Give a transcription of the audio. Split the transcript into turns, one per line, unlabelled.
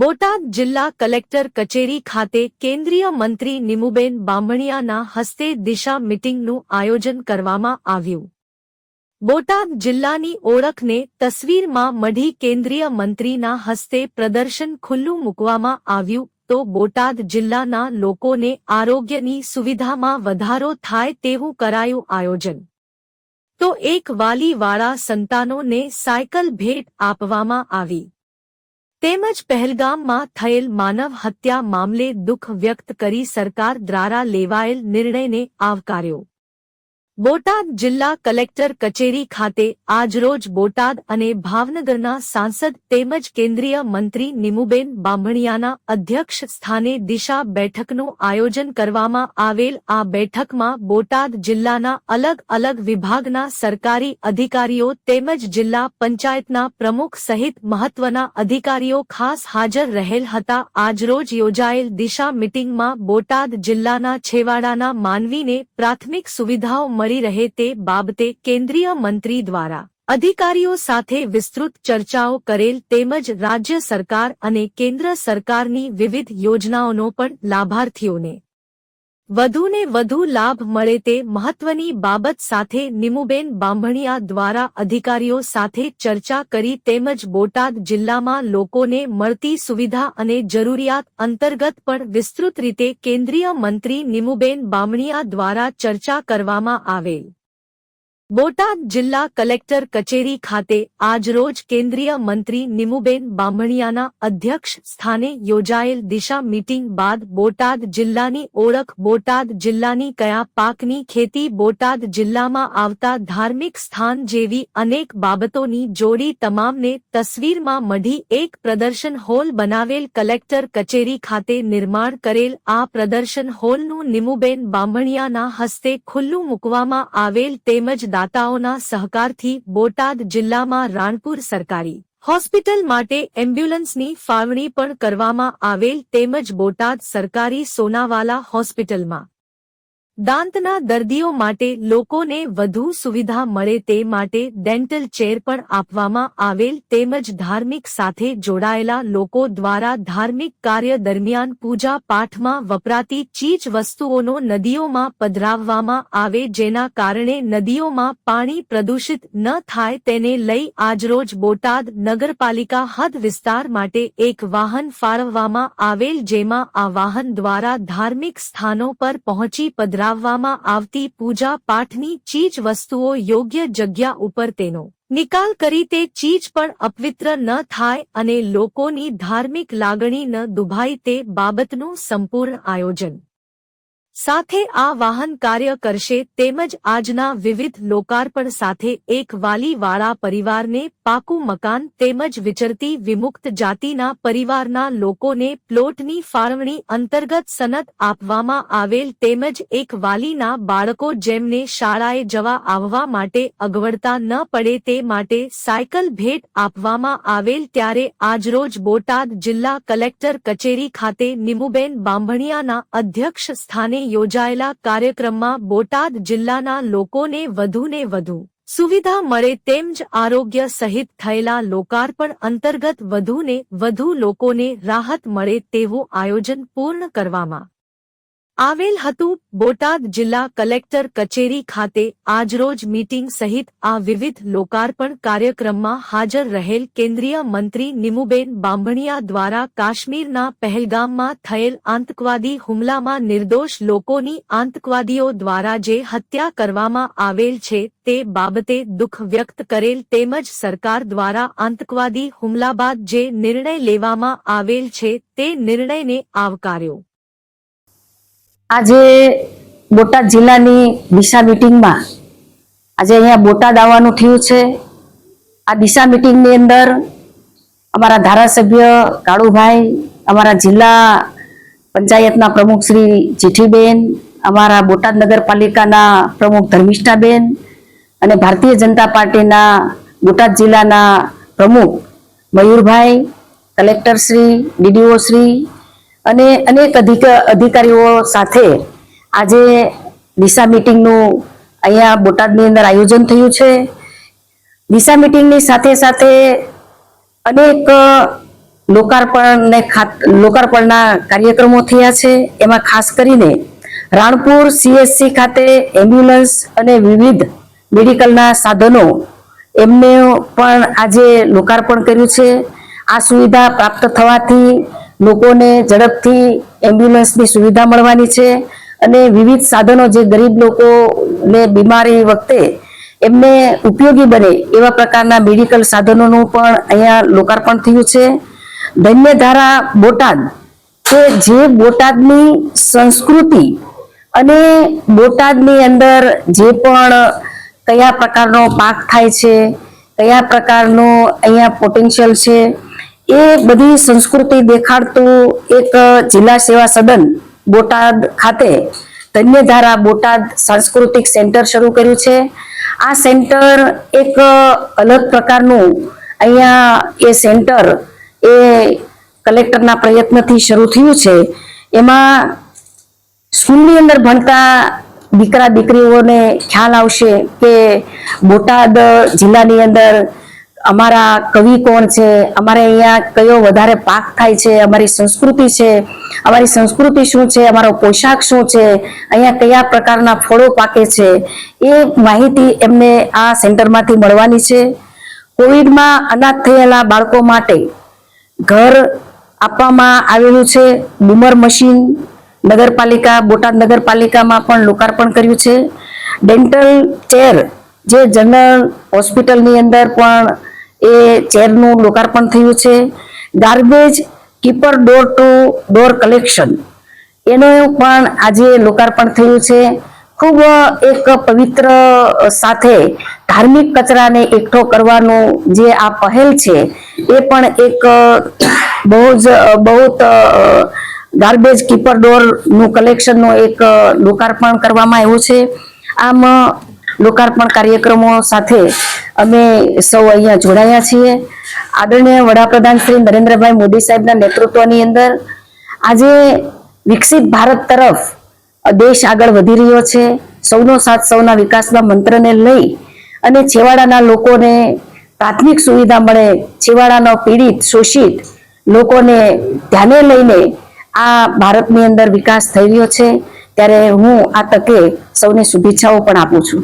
બોટાદ જિલ્લા કલેક્ટર કચેરી ખાતે કેન્દ્રીય મંત્રી નિમુબેન બામણિયાના હસ્તે દિશા મીટિંગનું આયોજન કરવામાં આવ્યું. બોટાદ જિલ્લાની ઓળખને તસવીરમાં મઢી કેન્દ્રીય મંત્રીના હસ્તે પ્રદર્શન ખુલ્લું મૂકવામાં આવ્યું તો બોટાદ જિલ્લાના લોકોને આરોગ્યની સુવિધામાં વધારો થાય તેવું કરાયું આયોજન. તો એક વાલીવાળા સંતાનોને સાયકલ ભેટ આપવામાં આવી. તેમજ પહેલગામમાં થયેલ માનવ હત્યા મામલે દુઃખ વ્યક્ત કરી સરકાર દ્વારા લેવાયેલ નિર્ણયને આવકાર્યો. બોટાદ જિલ્લા કલેક્ટર કચેરી ખાતે આજરોજ બોટાદ અને ભાવનગરના સાંસદ તેમજ કેન્દ્રીય મંત્રી નિમુબેન બાંભણિયાના અધ્યક્ષ સ્થાને દિશા બેઠકનું આયોજન કરવામાં આવેલ. આ બેઠકમાં બોટાદ જિલ્લાના અલગ અલગ વિભાગના સરકારી અધિકારીઓ તેમજ જિલ્લા પંચાયતના પ્રમુખ સહિત મહત્વના અધિકારીઓ ખાસ હાજર રહેલ હતા. આજરોજ યોજાયેલ દિશા મિટિંગમાં બોટાદ જિલ્લાના છેવાડાના માનવીને પ્રાથમિક સુવિધાઓ મળી રહે તે બાબતે કેન્દ્રીય મંત્રી દ્વારા અધિકારીઓ સાથે વિસ્તૃત ચર્ચાઓ કરેલ તેમજ રાજ્ય સરકાર અને કેન્દ્ર સરકારની વિવિધ યોજનાઓનો પણ લાભાર્થીઓને વધુને વધુ લાભ મળે તે મહત્વની બાબત સાથે નિમુબેન બાંભણિયા દ્વારા અધિકારીઓ સાથે ચર્ચા કરી તેમજ બોટાદ જિલ્લામાં લોકોને મળતી સુવિધા અને જરૂરિયાત અંતર્ગત પણ વિસ્તૃત રીતે કેન્દ્રીય મંત્રી નિમુબેન બામણિયા દ્વારા ચર્ચા કરવામાં આવેલ. બોટાદ જિલ્લા કલેક્ટર કચેરી ખાતે આજરોજ કેન્દ્રીય મંત્રી નિમુબેન બામણિયાના અધ્યક્ષ સ્થાને યોજાયેલ દિશા મીટિંગ બાદ બોટાદ જિલ્લાની ઓળખ બોટાદ જિલ્લાની કયા પાકની ખેતી બોટાદ જિલ્લામાં આવતા ધાર્મિક સ્થાન જેવી અનેક બાબતોની જોડી તમામને તસવીરમાં મઢી એક પ્રદર્શન હોલ બનાવેલ કલેક્ટર કચેરી ખાતે નિર્માણ કરેલ આ પ્રદર્શન હોલનું નિમુબેન બામણિયાના હસ્તે ખુલ્લું મૂકવામાં આવેલ તેમજ દાતાઓના સહકારથી બોટાદ જિલ્લામાં રાણપુર સરકારી હોસ્પિટલ માટે એમ્બ્યુલન્સની ફાળવણી પણ કરવામાં આવેલ તેમજ બોટાદ સરકારી સોનાવાલા હોસ્પિટલમાં દાંતના દર્દીઓ માટે લોકોને વધુ સુવિધા મળે તે માટે ડેન્ટલ ચેર પણ આપવામાં આવેલ તેમજ ધાર્મિક સાથે જોડાયેલા લોકો દ્વારા ધાર્મિક કાર્ય દરમિયાન પૂજા પાઠમાં વપરાતી ચીજ વસ્તુઓનો નદીઓમાં પધરાવવામાં આવે જેના કારણે નદીઓમાં પાણી પ્રદૂષિત ન થાય તેને લઈ આજરોજ બોટાદ નગરપાલિકા હદ વિસ્તાર માટે એક વાહન ફાળવવામાં આવેલ જેમાં આ વાહન દ્વારા ધાર્મિક સ્થાનો પર પહોંચી પધરાવવામાં આવતી પૂજા પાઠની ચીજ વસ્તુઓ યોગ્ય જગ્યા ઉપર તેનો નિકાલ કરી તે ચીજ પણ અપવિત્ર ન થાય અને લોકોની ધાર્મિક લાગણી ન દુભાય તે બાબતનું સંપૂર્ણ આયોજન. સાથે આ વાહન કાર્ય કરશે તેમજ આજના વિવિધ લોકાર્પણ સાથે એક વાલીવાળા પરિવારને પાકું મકાન તેમજ વિચરતી વિમુક્ત જાતિના પરિવારના લોકોને પ્લોટની ફાળવણી અંતર્ગત સનદ આપવામાં આવેલ તેમજ એક વાલીના બાળકો જેમને શાળાએ જવા આવવા માટે અગવડતા ન પડે તે માટે સાયકલ ભેટ આપવામાં આવેલ ત્યારે આજરોજ બોટાદ જિલ્લા કલેક્ટર કચેરી ખાતે નિમુબેન બાંભણિયાના અધ્યક્ષ સ્થાને યોજાયેલા કાર્યક્રમમાં બોટાદ જિલ્લાના લોકોને વધુને વધુ સુવિધા મળે તેમજ આરોગ્ય સહિત થયેલા લોકાર્પણ અંતર્ગત વધુને વધુ લોકોને રાહત મળે તેવું આયોજન પૂર્ણ કરવામાં આવેલ હતું બોટાદ જિલ્લા કલેક્ટર કચેરી ખાતે આજરોજ મીટિંગ સહિત આ વિવિધ લોકાર્પણ કાર્યક્રમમાં હાજર રહેલ કેન્દ્રીય મંત્રી નિમુબેન બાંભણિયા દ્વારા કાશ્મીરના પહેલગામમાં થયેલ આતંકવાદી હુમલામાં નિર્દોષ લોકોની આતંકવાદીઓ દ્વારા જે હત્યા કરવામાં આવેલ છે તે બાબતે દુઃખ વ્યક્ત કરેલ તેમજ સરકાર દ્વારા આતંકવાદી હુમલા બાદ જે નિર્ણય લેવામાં આવેલ છે તે નિર્ણયને આવકાર્યો.
આજે બોટાદ જિલ્લાની દિશા મીટિંગમાં આજે અહીંયા બોટાદ આવવાનું થયું છે. આ દિશા મીટિંગની અંદર અમારા ધારાસભ્ય કાળુભાઈ, અમારા જિલ્લા પંચાયતના પ્રમુખ શ્રી જીઠીબેન, અમારા બોટાદ નગરપાલિકાના પ્રમુખ ધર્મિષ્ઠાબેન અને ભારતીય જનતા પાર્ટીના બોટાદ જિલ્લાના પ્રમુખ મયુરભાઈ, કલેક્ટર શ્રી, ડીડીઓ શ્રી અને અનેક અધિક, અધિકારીઓ સાથે આજે દિશા મીટિંગનું અહીંયા બોટાદની અંદર આયોજન થયું છે. દિશા મીટિંગની સાથે સાથે અનેક લોકાર્પણને ખાત- લોકાર્પણના કાર્યક્રમો થયા છે. એમાં ખાસ કરીને રાણપુર સીએસસી ખાતે એમ્બ્યુલન્સ અને વિવિધ મેડિકલના સાધનો એમને પણ આજે લોકાર્પણ કર્યું છે. આ સુવિધા પ્રાપ્ત થવાથી લોકોને ઝડપથી એમ્બ્યુલન્સની સુવિધા મળવાની છે અને વિવિધ સાધનો જે ગરીબ લોકોને બીમારી વખતે એમને ઉપયોગી બને એવા પ્રકારના મેડિકલ સાધનોનું પણ અહીંયા લોકાર્પણ થયું છે. ધન્યધારા બોટાદ, કે જે બોટાદની સંસ્કૃતિ અને બોટાદની અંદર જે પણ કયા પ્રકારનો પાક થાય છે, કયા પ્રકારનો અહીંયા પોટેન્શિયલ છે એ બધી સંસ્કૃતિ દેખાડતું એક જિલ્લા સેવા સદન બોટાદ ખાતે ધન્યધારા બોટાદ સાંસ્કૃતિક સેન્ટર શરૂ કર્યું છે. આ સેન્ટર એક અલગ પ્રકારનું અહીંયા એ સેન્ટર એ કલેક્ટરના પ્રયત્નથી શરૂ થયું છે. એમાં સ્કૂલની અંદર ભણતા દીકરા દીકરીઓને ખ્યાલ આવશે કે બોટાદ જિલ્લાની અંદર અમારા કવિ કોણ છે? અમારે અહીંયા કયો વધારે પાક થાય છે? અમારી સંસ્કૃતિ છે. અમારી સંસ્કૃતિ શું છે? અમારો પોશાક શું છે? અહીંયા કયા પ્રકારના ફળો પાકે છે? એ માહિતી એમને આ સેન્ટરમાંથી મળવાની છે. કોવિડમાં અનાથ થયેલા બાળકો માટે ઘર આપવામાં આવેલું છે. બુમર મશીન નગરપાલિકા, બોટાદ નગરપાલિકામાં પણ લોકાર્પણ કર્યું છે. ડેન્ટલ ચેર જે જનરલ હોસ્પિટલની અંદર પણ એ ચેરનું લોકાર્પણ થયું છે. Garbage keeper door to door collection એનું પણ આજે લોકાર્પણ થયું છે. ખૂબ એક પવિત્ર સાથે ધાર્મિક કચરાને એકઠો કરવાનું જે આ પહેલ છે, એ પણ એક બહુ જ, બહુ ગાર્બેજ કીપર ડોરનું કલેક્શનનું એક લોકાર્પણ કરવામાં આવ્યું છે. આમ લોકાર્પણ કાર્યક્રમો સાથે અમે સૌ અહીંયા જોડાયા છીએ. આદરણીય વડાપ્રધાન શ્રી નરેન્દ્રભાઈ મોદી સાહેબના નેતૃત્વની અંદર આજે વિકસિત ભારત તરફ દેશ આગળ વધી રહ્યો છે. સૌનો સાથ સૌના વિકાસના મંત્રને લઈ અને છેવાડાના લોકોને પ્રાથમિક સુવિધા મળે, છેવાડાનો પીડિત, શોષિત લોકોને ધ્યાને લઈને આ ભારતની અંદર વિકાસ થઈ રહ્યો છે. ત્યારે હું આ તકે સૌને શુભેચ્છાઓ પણ આપું છું.